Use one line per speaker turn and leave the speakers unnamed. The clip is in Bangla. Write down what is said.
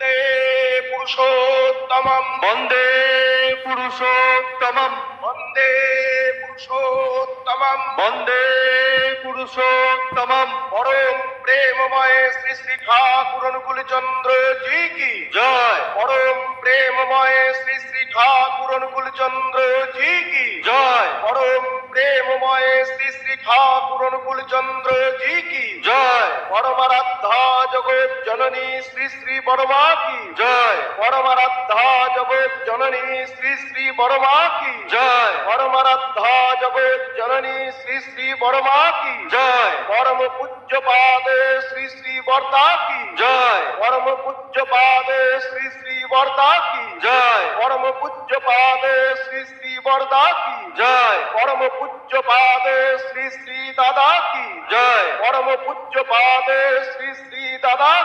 বন্দে পুরুষোত্তমম।
বন্দে পুরুষোত্তমম।
বন্দে পুরুষোত্তমম।
বন্দে পুরুষোত্তমম।
পরম প্রেমময় শ্রী শ্রী ঠাকুর অনুকূল চন্দ্র জি কি?
জয়।
পরম প্রেমময় শ্রী শ্রী ঠাকুর অনুকূল চন্দ্র জি কি?
জয়।
পরম প্রেমময় শ্রী শ্রী ঠাকুর অনুকূল চন্দ্র জি কি?
জয়।
পরমারাধ্যা জগৎ জননী শ্রী শ্রী বড়মা কি
জয়।
পরমারাধ্যা জগৎ জননী শ্রী শ্রী বড়মা কি
জয়।
পরমারাধ্যা জগৎ জননী শ্রী শ্রী বড়মা কি
জয়।
পরম পূজ্য পাদে শ্রী শ্রী বর্তা কি
জয়।
পরম পূজ্য পাদে শ্রী শ্রী বর্তা কি
জয়।
পরম পূজ্য পাদে শ্রী শ্রী বর্দা কি
জয়।
পরম পূজ্য পাদে শ্রী শ্রী দাদা কি
জয়।
পরম পূজ্য পাদে শ্রী শ্রী দাদা